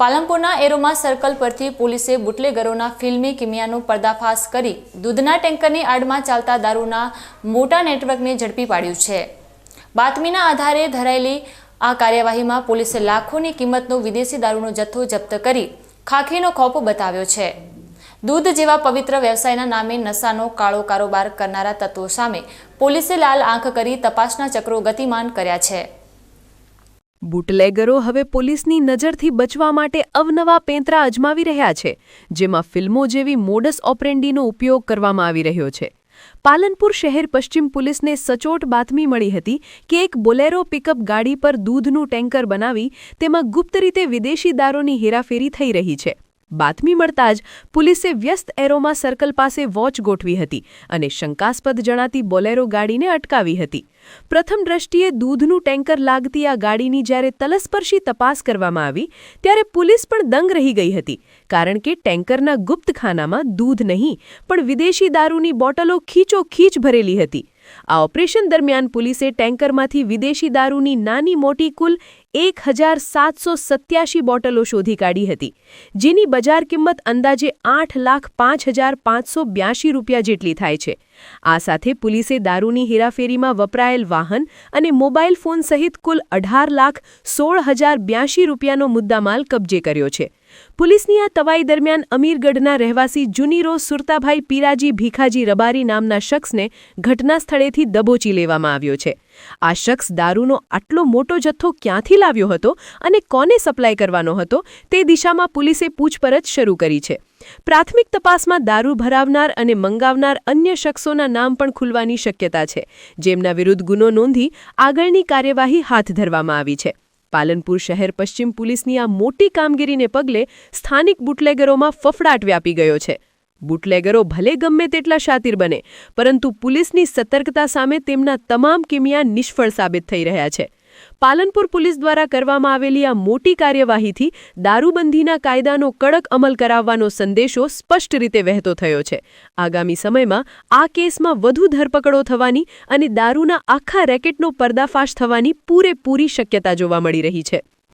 પાલનપુરના aroma circle પરથી પોલીસે બુટલેગરોના ફિલ્મી કિમિયાનો પર્દાફાશ કરી દૂધના ટેન્કરની આડમાં ચાલતા દારૂના મોટા નેટવર્કને ઝડપી પાડ્યું છે. બાતમીના આધારે ધરાયેલી આ કાર્યવાહીમાં પોલીસે લાખોની કિંમતનો વિદેશી દારૂનો જથ્થો જપ્ત કરી ખાખીનો ખોપ બતાવ્યો છે. દૂધ જેવા પવિત્ર વ્યવસાયના નામે નશાનો કાળો કારોબાર કરનારા તત્વો સામે પોલીસે લાલ આંખ કરી તપાસના ચક્રો ગતિમાન કર્યા છે. બુટલેગરો હવે પોલીસની નજરથી બચવા માટે અવનવા પેંતરા અજમાવી રહ્યા છે, જેમાં ફિલ્મો જેવી મોડસ ઓપરેન્ડીનો ઉપયોગ કરવામાં આવી રહ્યો છે. પાલનપુર શહેર પશ્ચિમ પોલીસને સચોટ બાતમી મળી હતી કે એક બોલેરો પિકઅપ ગાડી પર દૂધનું ટેન્કર બનાવી તેમાં ગુપ્ત રીતે વિદેશી દારૂની હેરાફેરી થઈ રહી છે. બાતમી મળતા જ પોલીસે વ્યસ્ત એરોમા સર્કલ પાસે વોચ ગોઠવી હતી અને શંકાસ્પદ જણાતી બોલેરો ગાડીને અટકાવી હતી. પ્રથમ દ્રષ્ટિએ દૂધનું ટેન્કર લાગતી આ ગાડીની જ્યારે તલસ્પર્શી તપાસ કરવામાં આવી, ત્યારે પોલીસ પણ દંગ રહી ગઈ હતી, કારણ કે ટેન્કરના ગુપ્ત ખાનામાં દૂધ નહીં, પણ વિદેશી દારૂની બોટલો ખીચોખીચ ભરેલી હતી. આ ઓપરેશન દરમિયાન પોલીસે ટેન્કરમાંથી વિદેશી દારૂની નાની મોટી કુલ એક હજાર સાતસો સત્યાશી બોટલો શોધી કાઢી હતી, જેની બજાર કિંમત અંદાજે આઠ લાખ પાંચ હજાર પાંચસો બ્યાસી રૂપિયા જેટલી થાય છે. આ સાથે પોલીસે દારૂની હેરાફેરીમાં વપરાયેલ વાહન અને મોબાઈલ ફોન સહિત કુલ અઢાર લાખ સોળ હજાર બ્યાસી રૂપિયાનો મુદ્દામાલ કબજે કર્યો છે. પોલીસની આ તવાઈ દરમિયાન અમીરગઢના રહેવાસી જુનીરો સુરતાભાઈ પીરાજી ભીખાજી રબારી નામના શખ્સને ઘટના સ્થળેથી દબોચી લેવામાં આવ્યો છે. આ શખ્સ દારૂનો આટલો મોટો જથ્થો ક્યાંથી લાવ્યો હતો અને કોને સપ્લાય કરવાનો હતો તે દિશામાં પોલીસે પૂછપરછ શરૂ કરી છે. પ્રાથમિક તપાસમાં દારૂ ભરાવનાર અને મંગાવનાર અન્ય શખ્સોના નામ પણ ખુલવાની શક્યતા છે. જેમના વિરુદ્ધ ગુનો નોંધી આગળની કાર્યવાહી હાથ ધરવામાં આવી છે. પાલનપુર શહેર પશ્ચિમ પોલીસની આ મોટી કામગીરીને પગલે સ્થાનિક બુટલેગરોમાં ફફડાટ વ્યાપી ગયો છે. બુટલેગરો ભલે ગમે તેટલા શાતિર બને, પરંતુ પોલીસની સતર્કતા સામે તેમના તમામ કિમિયા નિષ્ફળ સાબિત થઈ રહ્યા છે. પાલનપુર પોલીસ દ્વારા કરવામાં આવેલી આ મોટી કાર્યવાહીથી દારૂબંધીના કાયદાનો કડક અમલ કરાવવાનો સંદેશો સ્પષ્ટ રીતે વહેતો થયો છે. આગામી સમયમાં આ કેસમાં વધુ ધરપકડો થવાની અને દારૂના આખા રેકેટનો પર્દાફાશ થવાની પૂરેપૂરી શક્યતા જોવા મળી રહી છે.